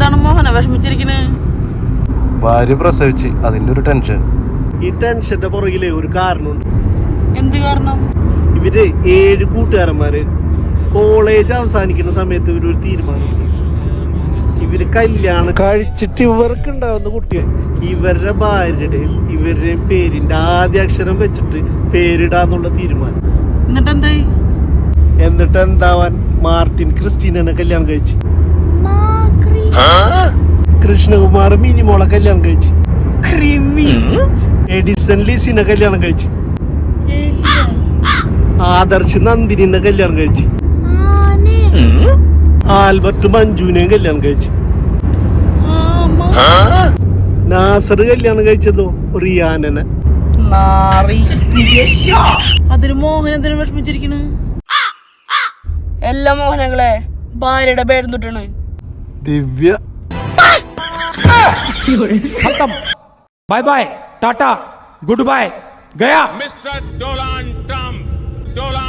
വിഷമിച്ചിരിക്കണ്. ഭാര്യ പ്രസവിച്ച്. അതിന്റെ ഒരു ടെൻഷൻ ഈ ടെൻഷന്റെ പുറകിലെ ഒരു കാരണമുണ്ട്. എന്ത് കാരണം? ഇവർ ഏഴ് കൂട്ടുകാരന്മാര് കോളേജ് അവസാനിക്കുന്ന സമയത്ത് ഇവർ ഒരു തീരുമാനം. ഇവർ കല്യാണം കഴിച്ചിട്ട് ഇവർക്ക് ഉണ്ടാവുന്ന കുട്ടികൾ ഇവരുടെ ഭാര്യയുടെയും ഇവരുടെയും പേരിന്റെ ആദ്യ അക്ഷരം വെച്ചിട്ട് പേരിടാന്നുള്ള തീരുമാനം. എന്നിട്ട് എന്തായി എന്നിട്ട് എന്താവാൻ മാർട്ടിൻ ക്രിസ്റ്റീനെ കല്യാണം കഴിച്ചു. കൃഷ്ണകുമാർ മിനി മിനിമോളെ കല്യാണം കഴിച്ചു. ക്രിമി. എഡിസൺ ലിസിനെ കല്യാണം കഴിച്ചു. ആദർശ് നന്ദിനിനെ കല്യാണം കഴിച്ചു. ആൽബർട്ട് മഞ്ജുവിനെയും കല്യാണം കഴിച്ചു. നാസർ കല്യാണം കഴിച്ചതോ? റിയാനനെ. നാറി. അതിന് മോഹൻ എന്തിനു വിഷമിച്ചിരിക്കണ്? എല്ലാ മോഹനങ്ങളെ ഭാര്യയുടെ പേരും തൊട്ടാണ്. Divya bye bye tata goodbye Gaya mister Donald Trump Donald